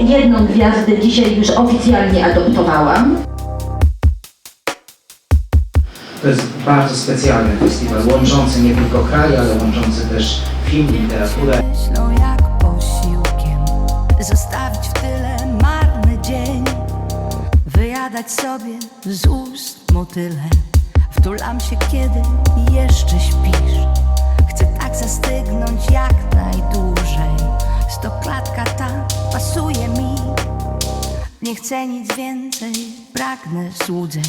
jedną gwiazdę dzisiaj już oficjalnie adoptowałam. To jest bardzo specjalny festiwal, łączący nie tylko kraje, ale łączący też film, literaturę. myślą jak posiłkiem Zostawić w tyle marny dzień Wyjadać sobie z ust motyle Wtulam się kiedy jeszcze śpisz Nie chcę nic więcej, pragnę złudzeń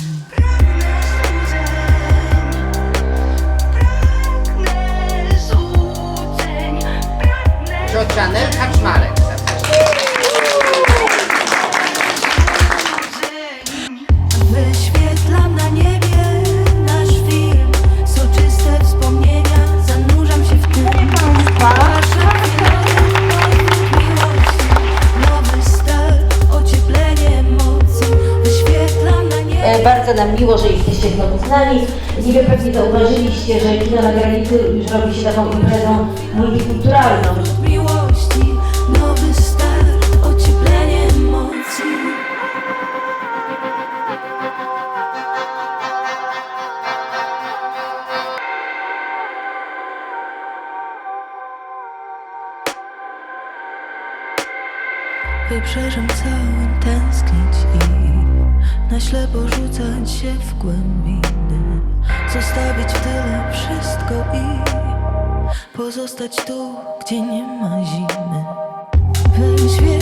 Pragnę złudzeń Pragnę Ciocia Nel Bardzo nam miło, że jesteście znowu z nami. Nie wiem, pewnie zauważyliście, że kino na granicy już robi się taką imprezą multikulturalną. miłości Nowy start, ocieplenie emocji Wybrzeżem całym tęsknić i na ślepo rzucać się w głębiny. Zostawić w tyle wszystko i pozostać tu, gdzie nie ma zimy. Wyświetlam